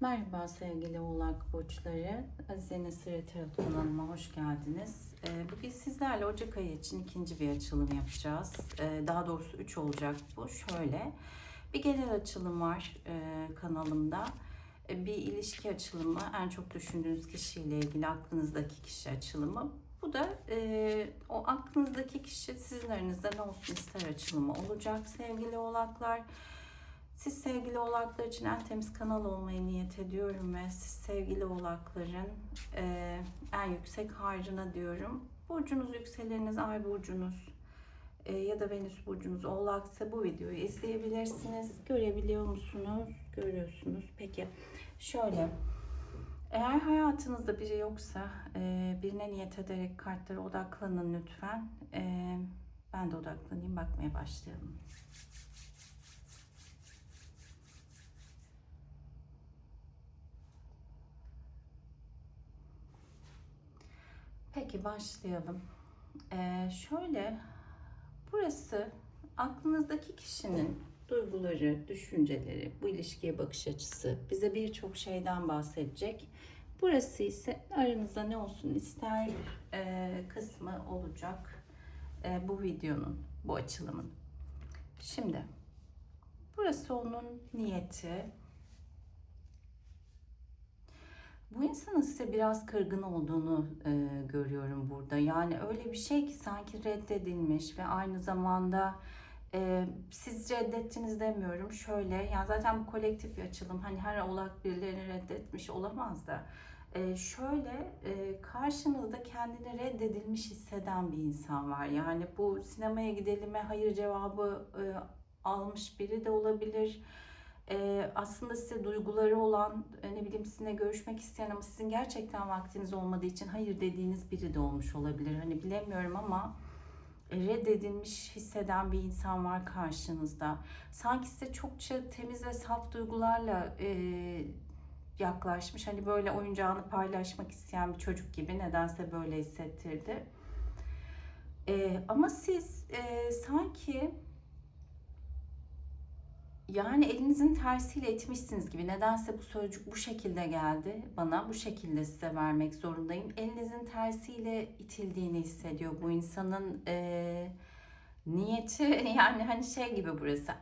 Merhaba sevgili oğlak burçları. Azize'nin Sırrı Tarot kanalıma hoş geldiniz. Ee, Bugün sizlerle Ocak ayı için ikinci bir açılım yapacağız. Ee, Daha doğrusu 3 olacak bu. Şöyle bir genel açılım var e, kanalımda. Ee, Bir ilişki açılımı, en çok düşündüğünüz kişiyle ilgili aklınızdaki kişi açılımı. Bu da e, o aklınızdaki kişi sizin aranızda ne olsun ister açılımı olacak sevgili oğlaklar. Siz sevgili oğlaklar için en temiz kanal olmayı niyet ediyorum ve siz sevgili oğlakların e, en yüksek harcına diyorum. Burcunuz, yükseleriniz, ay burcunuz e, ya da Venüs burcunuz oğlaksa bu videoyu izleyebilirsiniz. Görebiliyor musunuz? Görüyorsunuz. Peki şöyle eğer hayatınızda biri yoksa e, birine niyet ederek kartlara odaklanın lütfen. E, ben de odaklanayım bakmaya başlayalım. Peki başlayalım. Ee, şöyle, burası aklınızdaki kişinin duyguları, düşünceleri, bu ilişkiye bakış açısı bize birçok şeyden bahsedecek. Burası ise aranızda ne olsun ister e, kısmı olacak e, bu videonun, bu açılımın. Şimdi, burası onun niyeti, Bu insanın size biraz kırgın olduğunu e, görüyorum burada. Yani öyle bir şey ki sanki reddedilmiş ve aynı zamanda e, siz reddettiniz demiyorum. Şöyle yani zaten bu kolektif bir açılım. Hani her oğlak birilerini reddetmiş olamaz da. E, şöyle e, karşınızda kendini reddedilmiş hisseden bir insan var. Yani bu sinemaya gidelime hayır cevabı e, almış biri de olabilir e, aslında size duyguları olan, e, ne bileyim sizinle görüşmek isteyen ama sizin gerçekten vaktiniz olmadığı için hayır dediğiniz biri de olmuş olabilir. Hani bilemiyorum ama e, reddedilmiş hisseden bir insan var karşınızda. Sanki size çokça temiz ve saf duygularla e, yaklaşmış. Hani böyle oyuncağını paylaşmak isteyen bir çocuk gibi nedense böyle hissettirdi. E, ama siz e, sanki yani elinizin tersiyle etmişsiniz gibi. Nedense bu sözcük bu şekilde geldi bana. Bu şekilde size vermek zorundayım. Elinizin tersiyle itildiğini hissediyor bu insanın e, niyeti. Yani hani şey gibi burası.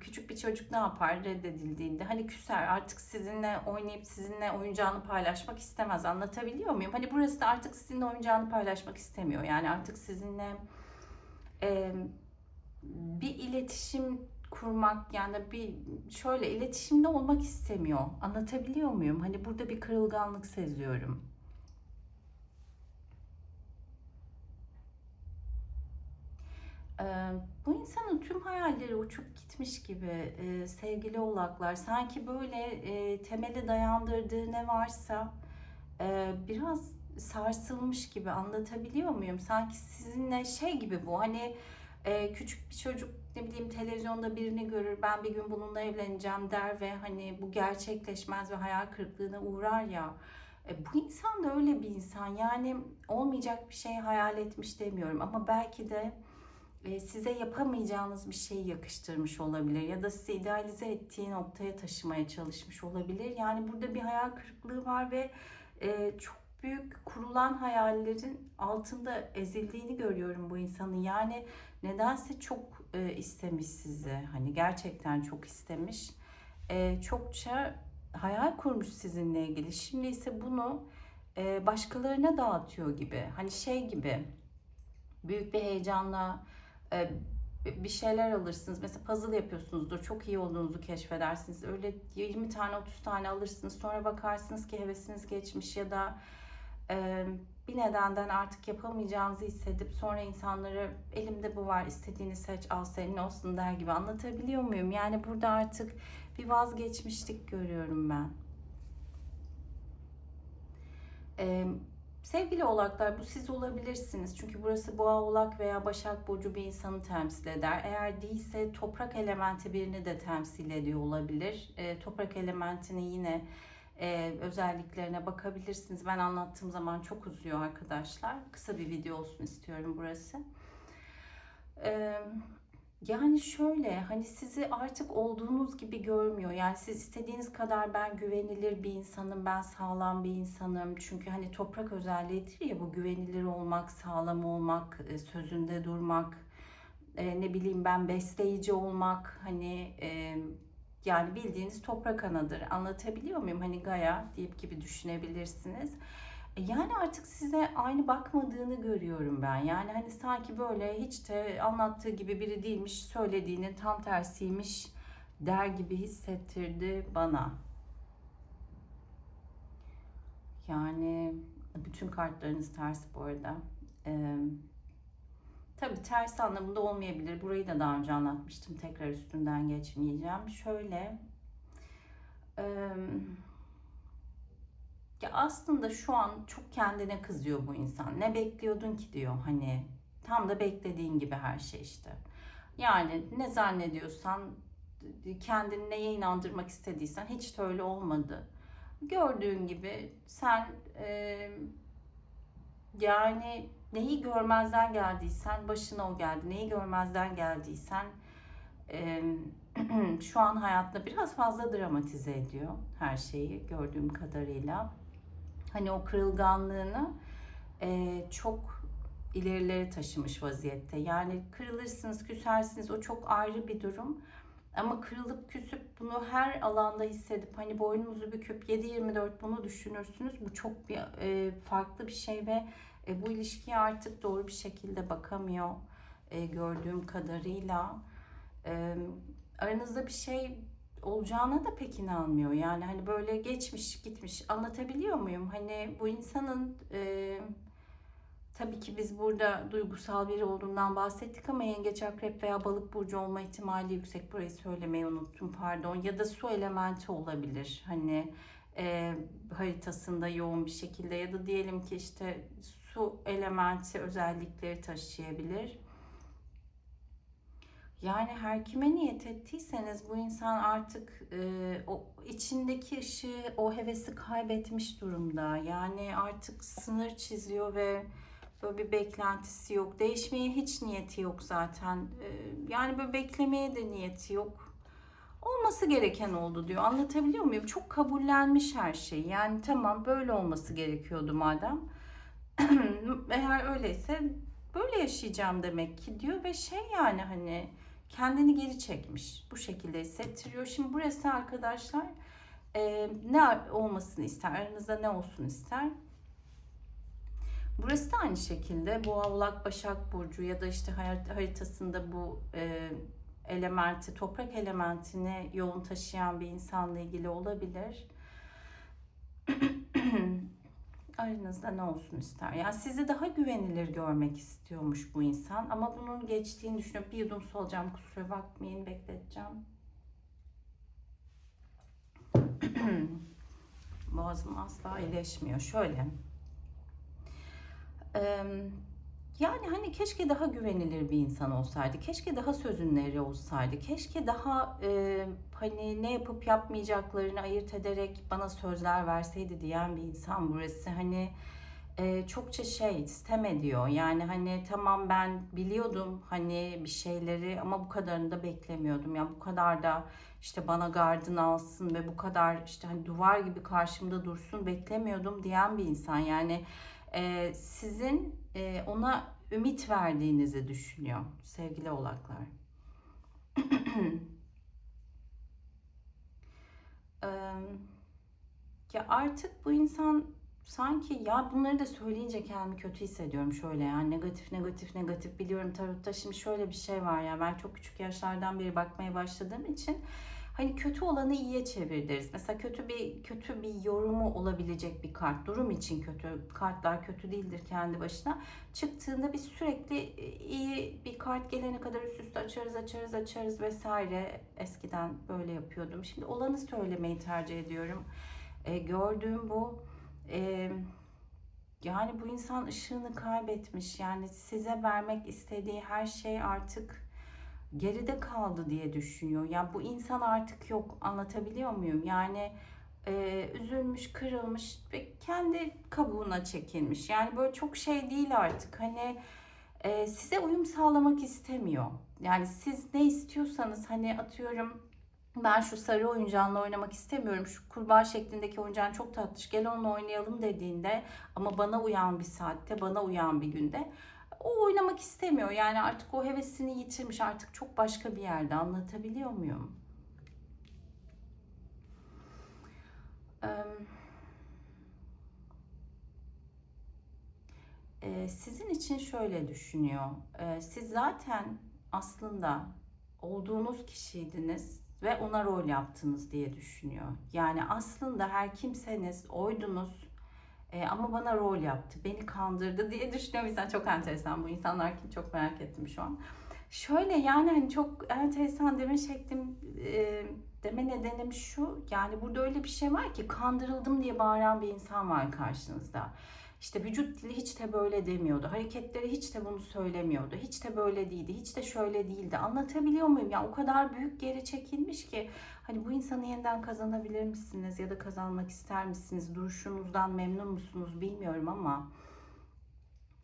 Küçük bir çocuk ne yapar reddedildiğinde? Hani küser artık sizinle oynayıp sizinle oyuncağını paylaşmak istemez. Anlatabiliyor muyum? Hani burası da artık sizinle oyuncağını paylaşmak istemiyor. Yani artık sizinle e, bir iletişim kurmak yani bir şöyle iletişimde olmak istemiyor. Anlatabiliyor muyum? Hani burada bir kırılganlık seziyorum. Ee, bu insanın tüm hayalleri uçup gitmiş gibi e, sevgili oğlaklar. Sanki böyle e, temele dayandırdığı ne varsa e, biraz sarsılmış gibi anlatabiliyor muyum? Sanki sizinle şey gibi bu hani e, küçük bir çocuk ne bileyim televizyonda birini görür ben bir gün bununla evleneceğim der ve hani bu gerçekleşmez ve hayal kırıklığına uğrar ya. E, bu insan da öyle bir insan yani olmayacak bir şey hayal etmiş demiyorum ama belki de e, size yapamayacağınız bir şeyi yakıştırmış olabilir ya da sizi idealize ettiği noktaya taşımaya çalışmış olabilir. Yani burada bir hayal kırıklığı var ve e, çok büyük kurulan hayallerin altında ezildiğini görüyorum bu insanın. Yani nedense çok e, istemiş sizi. Hani gerçekten çok istemiş. E, çokça hayal kurmuş sizinle ilgili. Şimdi ise bunu e, başkalarına dağıtıyor gibi. Hani şey gibi büyük bir heyecanla e, bir şeyler alırsınız. Mesela puzzle yapıyorsunuzdur. Çok iyi olduğunuzu keşfedersiniz. Öyle 20 tane 30 tane alırsınız. Sonra bakarsınız ki hevesiniz geçmiş ya da bir nedenden artık yapamayacağınızı hissedip sonra insanlara elimde bu var istediğini seç al senin olsun der gibi anlatabiliyor muyum? Yani burada artık bir vazgeçmişlik görüyorum ben. Ee, sevgili oğlaklar bu siz olabilirsiniz. Çünkü burası boğa oğlak veya başak burcu bir insanı temsil eder. Eğer değilse toprak elementi birini de temsil ediyor olabilir. Ee, toprak elementini yine e, özelliklerine bakabilirsiniz. Ben anlattığım zaman çok uzuyor arkadaşlar. Kısa bir video olsun istiyorum burası. E, Yani şöyle hani sizi artık olduğunuz gibi görmüyor. Yani siz istediğiniz kadar ben güvenilir bir insanım, ben sağlam bir insanım. Çünkü hani toprak özelliğidir ya bu güvenilir olmak, sağlam olmak, sözünde durmak, ne bileyim ben besleyici olmak hani yani bildiğiniz toprak anadır. Anlatabiliyor muyum? Hani Gaia deyip gibi düşünebilirsiniz. E, Yani artık size aynı bakmadığını görüyorum ben. Yani hani sanki böyle hiç de anlattığı gibi biri değilmiş, söylediğinin tam tersiymiş der gibi hissettirdi bana. Yani bütün kartlarınız ters bu arada. Ee, tabii ters anlamında olmayabilir. Burayı da daha önce anlatmıştım. Tekrar üstünden geçmeyeceğim. Şöyle... E, ya aslında şu an çok kendine kızıyor bu insan. Ne bekliyordun ki diyor hani. Tam da beklediğin gibi her şey işte. Yani ne zannediyorsan kendini neye inandırmak istediysen hiç de öyle olmadı. Gördüğün gibi sen e, yani neyi görmezden geldiysen başına o geldi. Neyi görmezden geldiysen e, şu an hayatında biraz fazla dramatize ediyor her şeyi gördüğüm kadarıyla hani o kırılganlığını e, çok ilerilere taşımış vaziyette. Yani kırılırsınız, küsersiniz o çok ayrı bir durum. Ama kırılıp küsüp bunu her alanda hissedip hani boynunuzu büküp 7-24 bunu düşünürsünüz. Bu çok bir e, farklı bir şey ve e, bu ilişkiye artık doğru bir şekilde bakamıyor e, gördüğüm kadarıyla. E, aranızda bir şey olacağına da pek inanmıyor. Yani hani böyle geçmiş gitmiş anlatabiliyor muyum? Hani bu insanın e, tabii ki biz burada duygusal biri olduğundan bahsettik ama yengeç, akrep veya balık burcu olma ihtimali yüksek. Burayı söylemeyi unuttum pardon. Ya da su elementi olabilir. Hani e, haritasında yoğun bir şekilde ya da diyelim ki işte su elementi özellikleri taşıyabilir. Yani her kime niyet ettiyseniz bu insan artık e, o içindeki ışığı, o hevesi kaybetmiş durumda. Yani artık sınır çiziyor ve böyle bir beklentisi yok. Değişmeye hiç niyeti yok zaten. E, yani böyle beklemeye de niyeti yok. Olması gereken oldu diyor. Anlatabiliyor muyum? Çok kabullenmiş her şeyi. Yani tamam böyle olması gerekiyordu madem. Eğer öyleyse böyle yaşayacağım demek ki diyor ve şey yani hani kendini geri çekmiş. Bu şekilde hissettiriyor. Şimdi burası arkadaşlar e, ne olmasını ister? Aranızda ne olsun ister? Burası da aynı şekilde bu Oğlak Başak Burcu ya da işte haritasında bu e, elementi, toprak elementini yoğun taşıyan bir insanla ilgili olabilir. aranızda ne olsun ister? Yani sizi daha güvenilir görmek istiyormuş bu insan. Ama bunun geçtiğini düşünüyorum. Bir yudum su alacağım kusura bakmayın bekleteceğim. Boğazım asla iyileşmiyor. Şöyle. Yani hani keşke daha güvenilir bir insan olsaydı. Keşke daha sözünleri olsaydı. Keşke daha e, hani ne yapıp yapmayacaklarını ayırt ederek bana sözler verseydi diyen bir insan burası. Hani e, çokça şey sistem ediyor. Yani hani tamam ben biliyordum hani bir şeyleri ama bu kadarını da beklemiyordum. Yani bu kadar da işte bana gardını alsın ve bu kadar işte hani duvar gibi karşımda dursun beklemiyordum diyen bir insan. Yani e, sizin e, ona ümit verdiğinizi düşünüyor sevgili oğlaklar. e, ya artık bu insan sanki ya bunları da söyleyince kendimi kötü hissediyorum şöyle yani negatif negatif negatif biliyorum tarotta şimdi şöyle bir şey var ya ben çok küçük yaşlardan beri bakmaya başladığım için Hani kötü olanı iyiye çevirdiriz. Mesela kötü bir kötü bir yorumu olabilecek bir kart. Durum için kötü. Kartlar kötü değildir kendi başına. Çıktığında biz sürekli e, iyi bir kart gelene kadar üst üste açarız, açarız, açarız vesaire. Eskiden böyle yapıyordum. Şimdi olanı söylemeyi tercih ediyorum. E, gördüğüm bu. E, yani bu insan ışığını kaybetmiş. Yani size vermek istediği her şey artık geride kaldı diye düşünüyor. Ya bu insan artık yok. Anlatabiliyor muyum? Yani e, üzülmüş, kırılmış ve kendi kabuğuna çekilmiş. Yani böyle çok şey değil artık. Hani e, size uyum sağlamak istemiyor. Yani siz ne istiyorsanız hani atıyorum ben şu sarı oyuncağınla oynamak istemiyorum. Şu kurbağa şeklindeki oyuncağın çok tatlış. Gel onunla oynayalım dediğinde ama bana uyan bir saatte, bana uyan bir günde o oynamak istemiyor. Yani artık o hevesini yitirmiş. Artık çok başka bir yerde. Anlatabiliyor muyum? Ee, sizin için şöyle düşünüyor. Ee, siz zaten aslında olduğunuz kişiydiniz ve ona rol yaptınız diye düşünüyor. Yani aslında her kimseniz oydunuz Ee, ama bana rol yaptı, beni kandırdı diye düşünüyor. Mesela çok enteresan bu insanlar kim çok merak ettim şu an. Şöyle yani hani çok enteresan deme şeklim, e, deme nedenim şu. Yani burada öyle bir şey var ki kandırıldım diye bağıran bir insan var karşınızda. İşte vücut dili hiç de böyle demiyordu. Hareketleri hiç de bunu söylemiyordu. Hiç de böyle değildi. Hiç de şöyle değildi. Anlatabiliyor muyum? Ya o kadar büyük geri çekilmiş ki hani bu insanı yeniden kazanabilir misiniz ya da kazanmak ister misiniz? Duruşunuzdan memnun musunuz bilmiyorum ama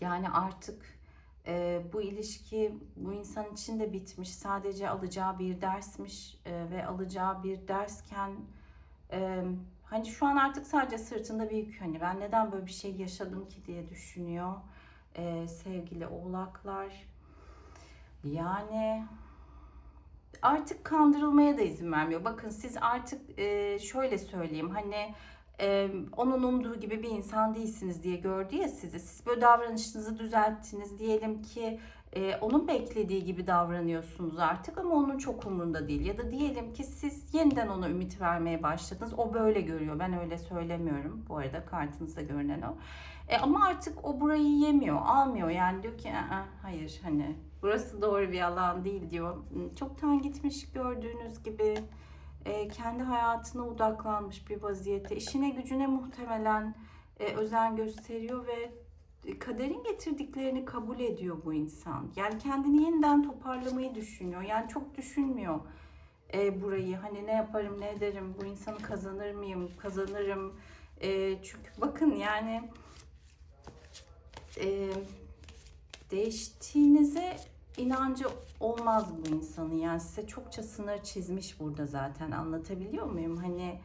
yani artık e, bu ilişki bu insan için de bitmiş. Sadece alacağı bir dersmiş e, ve alacağı bir dersken e, Hani şu an artık sadece sırtında bir yük. Hani ben neden böyle bir şey yaşadım ki diye düşünüyor ee, sevgili oğlaklar. Yani artık kandırılmaya da izin vermiyor. Bakın siz artık e, şöyle söyleyeyim hani e, onun umduğu gibi bir insan değilsiniz diye gördü ya sizi. Siz böyle davranışınızı düzelttiniz. Diyelim ki e, onun beklediği gibi davranıyorsunuz artık ama onun çok umurunda değil. Ya da diyelim ki siz yeniden ona ümit vermeye başladınız. O böyle görüyor. Ben öyle söylemiyorum. Bu arada kartınızda görünen o. E, ama artık o burayı yemiyor, almıyor. Yani diyor ki hayır hani burası doğru bir alan değil diyor. Çoktan gitmiş gördüğünüz gibi e, kendi hayatına odaklanmış bir vaziyette. İşine gücüne muhtemelen e, özen gösteriyor ve kaderin getirdiklerini kabul ediyor bu insan. Yani kendini yeniden toparlamayı düşünüyor. Yani çok düşünmüyor e, burayı. Hani ne yaparım, ne ederim, bu insanı kazanır mıyım, kazanırım. E, çünkü bakın yani e, değiştiğinize inancı olmaz bu insanın. Yani size çokça sınır çizmiş burada zaten. Anlatabiliyor muyum? Hani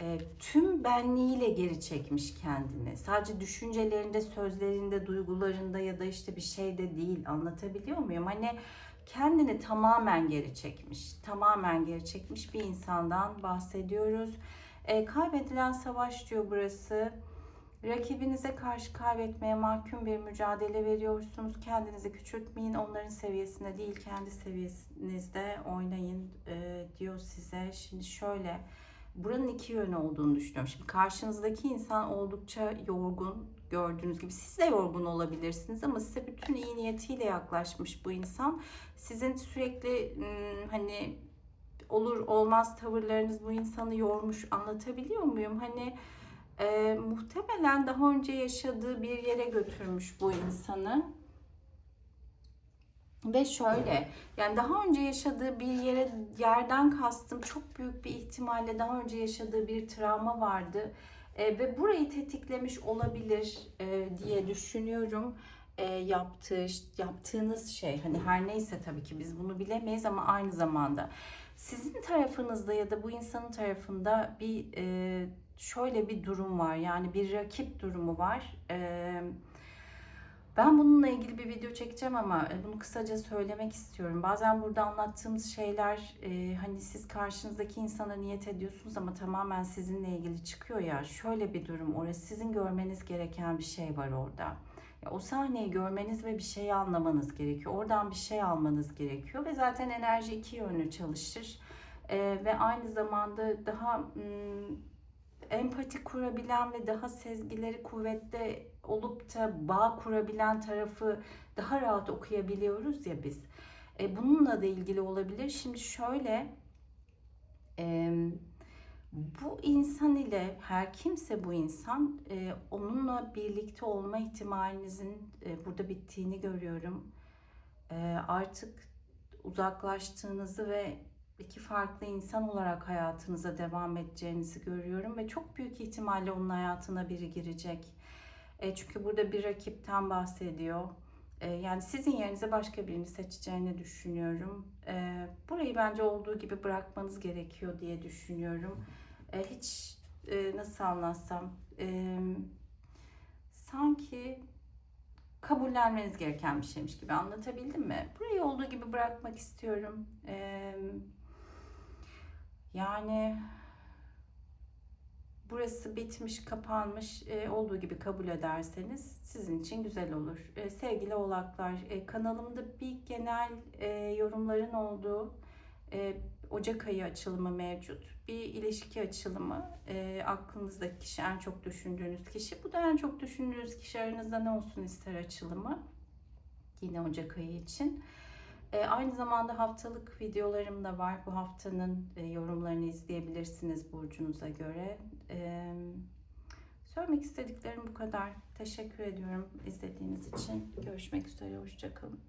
e, tüm benliğiyle geri çekmiş kendini. Sadece düşüncelerinde, sözlerinde, duygularında ya da işte bir şeyde değil. Anlatabiliyor muyum? Hani kendini tamamen geri çekmiş. Tamamen geri çekmiş bir insandan bahsediyoruz. E, kaybedilen savaş diyor burası. Rakibinize karşı kaybetmeye mahkum bir mücadele veriyorsunuz. Kendinizi küçültmeyin. Onların seviyesinde değil, kendi seviyenizde oynayın e, diyor size. Şimdi şöyle buranın iki yönü olduğunu düşünüyorum. Şimdi karşınızdaki insan oldukça yorgun gördüğünüz gibi. Siz de yorgun olabilirsiniz ama size bütün iyi niyetiyle yaklaşmış bu insan. Sizin sürekli hani olur olmaz tavırlarınız bu insanı yormuş anlatabiliyor muyum? Hani e, muhtemelen daha önce yaşadığı bir yere götürmüş bu insanı. Ve şöyle yani daha önce yaşadığı bir yere yerden kastım çok büyük bir ihtimalle daha önce yaşadığı bir travma vardı. E, ve burayı tetiklemiş olabilir e, diye düşünüyorum. E, yaptığı yaptığınız şey hani her neyse tabii ki biz bunu bilemeyiz ama aynı zamanda sizin tarafınızda ya da bu insanın tarafında bir e, şöyle bir durum var. Yani bir rakip durumu var. Eee ben bununla ilgili bir video çekeceğim ama e, bunu kısaca söylemek istiyorum. Bazen burada anlattığımız şeyler e, hani siz karşınızdaki insana niyet ediyorsunuz ama tamamen sizinle ilgili çıkıyor ya. Şöyle bir durum orası sizin görmeniz gereken bir şey var orada. Ya, o sahneyi görmeniz ve bir şey anlamanız gerekiyor. Oradan bir şey almanız gerekiyor ve zaten enerji iki yönlü çalışır. E, ve aynı zamanda daha... Hmm, empati kurabilen ve daha sezgileri kuvvetli olup da bağ kurabilen tarafı daha rahat okuyabiliyoruz ya biz. E, bununla da ilgili olabilir. Şimdi şöyle e, bu insan ile her kimse bu insan e, onunla birlikte olma ihtimalinizin e, burada bittiğini görüyorum. E, artık uzaklaştığınızı ve iki farklı insan olarak hayatınıza devam edeceğinizi görüyorum ve çok büyük ihtimalle onun hayatına biri girecek. E, çünkü burada bir rakipten bahsediyor. E, yani sizin yerinize başka birini seçeceğini düşünüyorum. E, burayı bence olduğu gibi bırakmanız gerekiyor diye düşünüyorum. E, hiç e, nasıl anlatsam e, sanki kabullenmeniz gereken bir şeymiş gibi anlatabildim mi? Burayı olduğu gibi bırakmak istiyorum. E, yani burası bitmiş, kapanmış e, olduğu gibi kabul ederseniz sizin için güzel olur. E, sevgili oğlaklar, e, kanalımda bir genel e, yorumların olduğu e, Ocak ayı açılımı mevcut. Bir ilişki açılımı. E, aklınızdaki kişi, en çok düşündüğünüz kişi. Bu da en çok düşündüğünüz kişi aranızda ne olsun ister açılımı. Yine Ocak ayı için. E, aynı zamanda haftalık videolarım da var. Bu haftanın e, yorumlarını izleyebilirsiniz burcunuza göre. E, söylemek istediklerim bu kadar. Teşekkür ediyorum izlediğiniz için. Görüşmek üzere. Hoşçakalın.